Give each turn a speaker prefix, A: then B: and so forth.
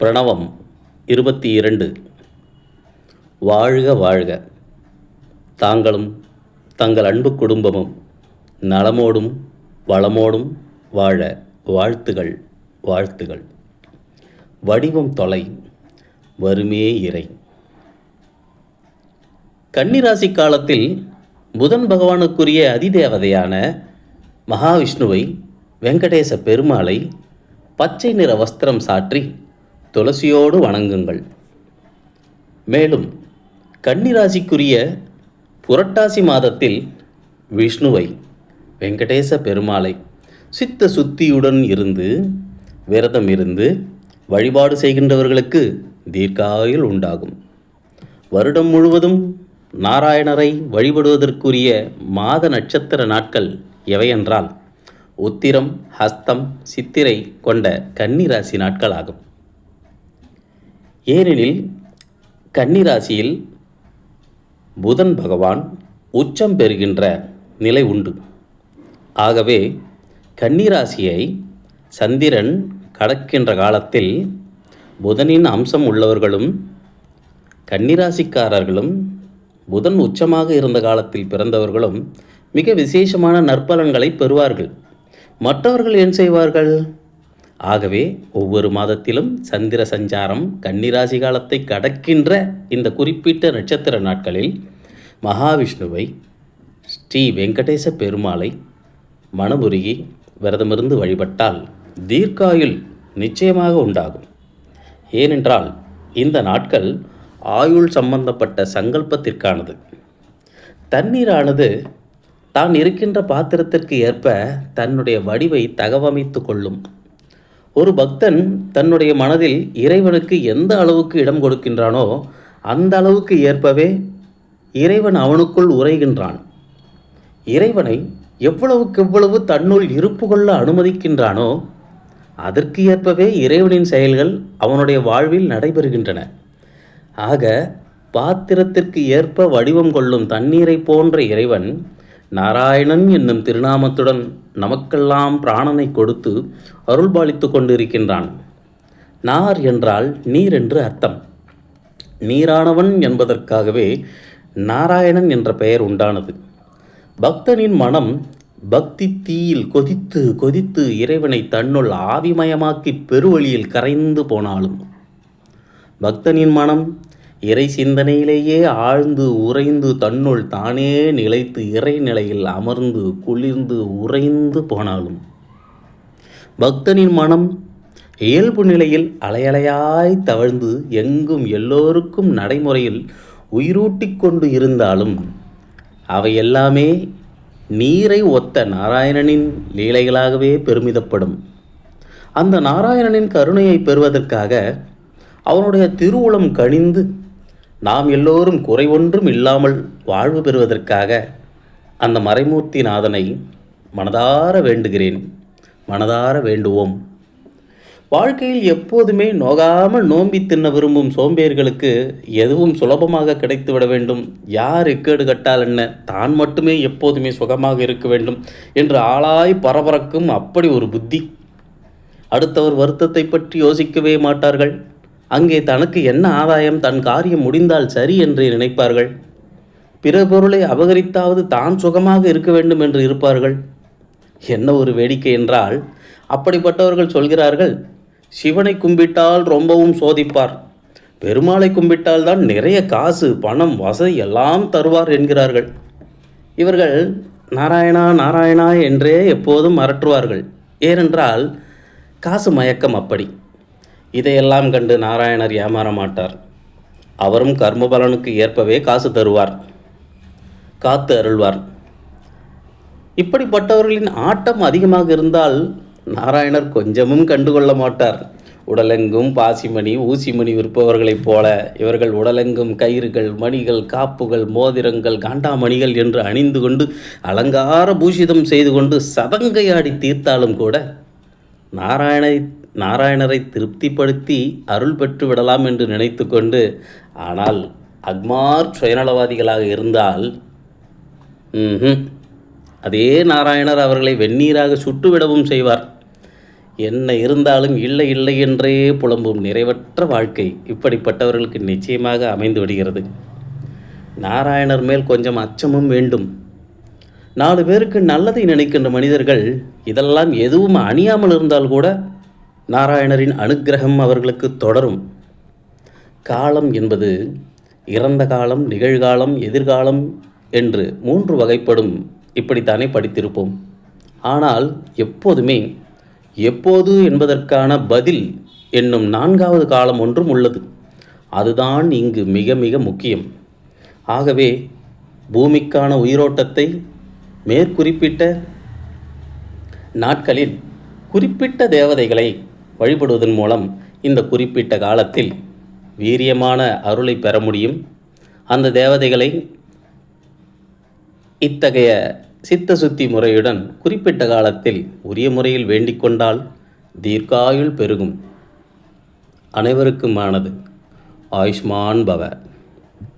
A: பிரணவம் இருபத்தி இரண்டு வாழ்க வாழ்க. தாங்களும் தங்கள் அன்பு குடும்பமும் நலமோடும் வளமோடும் வாழ வாழ்த்துகள் வாழ்த்துகள். வடிவம் தொலை வருமே இறை. கன்னிராசி காலத்தில் புதன் பகவானுக்குரிய அதிதேவதையான மகாவிஷ்ணுவை வெங்கடேச பெருமாளை பச்சை நிற வஸ்திரம் சாற்றி துளசியோடு வணங்குங்கள். மேலும் கன்னிராசிக்குரிய புரட்டாசி மாதத்தில் விஷ்ணுவை வெங்கடேச பெருமாளை சித்த சுத்தியுடன் இருந்து விரதம் இருந்து வழிபாடு செய்கின்றவர்களுக்கு தீர்க்காயுள் உண்டாகும். வருடம் முழுவதும் நாராயணரை வழிபடுவதற்குரிய மாத நட்சத்திர நாட்கள் எவையென்றால் உத்திரம் ஹஸ்தம் சித்திரை கொண்ட கன்னிராசி நாட்களாகும். ஏனெனில் கன்னிராசியில் புதன் பகவான் உச்சம் பெறுகின்ற நிலை உண்டு. ஆகவே கன்னிராசியை சந்திரன் கடக்கின்ற காலத்தில் புதனின் அம்சம் உள்ளவர்களும் கன்னிராசிக்காரர்களும் புதன் உச்சமாக இருந்த காலத்தில் பிறந்தவர்களும் மிக விசேஷமான நற்பலன்களை பெறுவார்கள். மற்றவர்கள் ஏன் செய்வார்கள்? ஆகவே ஒவ்வொரு மாதத்திலும் சந்திர சஞ்சாரம் கன்னிராசி காலத்தை கடக்கின்ற இந்த குறிப்பிட்ட நட்சத்திர நாட்களில் மகாவிஷ்ணுவை ஸ்ரீ வெங்கடேச பெருமாளை மனமுருகி விரதமிருந்து வழிபட்டால் தீர்க்காயுள் நிச்சயமாக உண்டாகும். ஏனென்றால் இந்த நாட்கள் ஆயுள் சம்பந்தப்பட்ட சங்கல்பத்திற்கானது. தண்ணீரானது தான் இருக்கின்ற பாத்திரத்திற்கு ஏற்ப தன்னுடைய வடிவை தகவமைத்து கொள்ளும். ஒரு பக்தன் தன்னுடைய மனதில் இறைவனுக்கு எந்த அளவுக்கு இடம் கொடுக்கின்றானோ அந்த அளவுக்கு ஏற்பவே இறைவன் அவனுக்குள் உரைகின்றான் இறைவனை எவ்வளவுக்கு எவ்வளவு தன்னுள் இருப்பு கொள்ள அனுமதிக்கின்றானோ அதற்கு ஏற்பவே இறைவனின் செயல்கள் அவனுடைய வாழ்வில் நடைபெறுகின்றன. ஆக பாத்திரத்திற்கு ஏற்ப வடிவம் கொள்ளும் தண்ணீரை போன்ற இறைவன் நாராயணன் என்னும் திருநாமத்துடன் நமக்கெல்லாம் பிராணனை கொடுத்து அருள்பாலித்து கொண்டிருக்கின்றான். நார் என்றால் நீர் என்று அர்த்தம். நீரானவன் என்பதற்காகவே நாராயணன் என்ற பெயர் உண்டானது. பக்தனின் மனம் பக்தி தீயில் கொதித்து கொதித்து இறைவனை தன்னுள் ஆவிமயமாக்கி பெருவழியில் கரைந்து போனாலும் பக்தனின் மனம் இறை சிந்தனையிலேயே ஆழ்ந்து உறைந்து தன்னுள் தானே நிலைத்து இறை நிலையில் அமர்ந்து குளிர்ந்து உறைந்து போனாலும். பக்தனின் மனம் இயல்பு நிலையில் அலையலையாய் தவழ்ந்து எங்கும் எல்லோருக்கும் நடைமுறையில் உயிரூட்டிக் கொண்டு இருந்தாலும் அவை எல்லாமே நீரை ஒத்த நாராயணனின் லீலைகளாகவே பெருமிதப்படும். அந்த நாராயணனின் கருணையை பெறுவதற்காக அவனுடைய திருவுளம் கணிந்து நாம் எல்லோரும் குறை ஒன்றும் இல்லாமல் வாழ்வு பெறுவதற்காக அந்த மறைமூர்த்தி நாதனை மனதார வேண்டுகிறேன். மனதார வேண்டுவோம். வாழ்க்கையில் எப்போதுமே நோகாமல் நோம்பி தின்ன விரும்பும் சோம்பேர்களுக்கு எதுவும் சுலபமாக கிடைத்துவிட வேண்டும். யார் இக்கேடு கட்டால் என்ன? தான் மட்டுமே எப்போதுமே சுகமாக இருக்க வேண்டும் என்று ஆளாய் பரபரக்கும் அப்படி ஒரு புத்தி. அடுத்தவர் வருத்தத்தை பற்றி யோசிக்கவே மாட்டார்கள். அங்கே தனக்கு என்ன ஆதாயம்? தன் காரியம் முடிந்தால் சரி என்று நினைப்பார்கள். பிற பொருளை அபகரித்தாவது தான் சுகமாக இருக்க வேண்டும் என்று இருப்பார்கள். என்ன ஒரு வேடிக்கை என்றால் அப்படிப்பட்டவர்கள் சொல்கிறார்கள் சிவனை கும்பிட்டால் ரொம்பவும் சோதிப்பார். பெருமாளை கும்பிட்டால் தான் நிறைய காசு பணம் வசதி எல்லாம் தருவார் என்கிறார்கள். இவர்கள் நாராயணா நாராயணா என்றே எப்போதும் அரற்றுவார்கள். ஏனென்றால் காசு மயக்கம் அப்படி. இதையெல்லாம் கண்டு நாராயணர் ஏமாற மாட்டார். அவரும் கர்மபலனுக்கு ஏற்பவே காசு தருவார். காத்து அருள்வார். இப்படிப்பட்டவர்களின் ஆட்டம் அதிகமாக இருந்தால் நாராயணர் கொஞ்சமும் கண்டுகொள்ள மாட்டார். உடலெங்கும் பாசிமணி ஊசிமணி விற்பவர்களைப் போல இவர்கள் உடலெங்கும் கயிறுகள் மணிகள் காப்புகள் மோதிரங்கள் காண்டாமணிகள் என்று அணிந்து கொண்டு அலங்கார பூஷிதம் செய்து கொண்டு சதங்கையாடி தீர்த்தாலும் கூட நாராயணை நாராயணரை திருப்திப்படுத்தி அருள் பெற்று விடலாம் என்று நினைத்து கொண்டு ஆனால் அக்மார் சுயநலவாதிகளாக இருந்தால்? அதே நாராயணர் அவர்களை வெந்நீராக சுட்டுவிடவும் செய்வார். என்ன இருந்தாலும் இல்லை இல்லை என்றே புலம்பும் நிறைவற்ற வாழ்க்கை இப்படிப்பட்டவர்களுக்கு நிச்சயமாக அமைந்து விடுகிறது. நாராயணர் மேல் கொஞ்சம் அச்சமும் வேண்டும். நாலு பேருக்கு நல்லதை நினைக்கின்ற மனிதர்கள் இதெல்லாம் எதுவும் அணியாமல் இருந்தால் கூட நாராயணரின் அனுக்கிரகம் அவர்களுக்கு தொடரும். காலம் என்பது இறந்த காலம் நிகழ்காலம் எதிர்காலம் என்று மூன்று வகைப்படும். இப்படித்தானே படித்திருப்போம். ஆனால் எப்போதுமே எப்போது என்பதற்கான பதில் என்னும் நான்காவது காலம் ஒன்றும் உள்ளது. அதுதான் இங்கு மிக மிக முக்கியம். ஆகவே பூமிக்கான உயிரோட்டத்தை மேற்குறிப்பிட்ட நாட்களில் குறிப்பிட்ட தேவதைகளை வழிபடுவதன் மூலம் இந்த குறிப்பிட்ட காலத்தில் வீரியமான அருளை பெற முடியும். அந்த தேவதைகளை இத்தகைய சித்த சுத்தி முறையுடன் குறிப்பிட்ட காலத்தில் உரிய முறையில் வேண்டிக் கொண்டால் தீர்க்காயுள் பெருகும். அனைவருக்குமானது. ஆயுஷ்மான் பவ.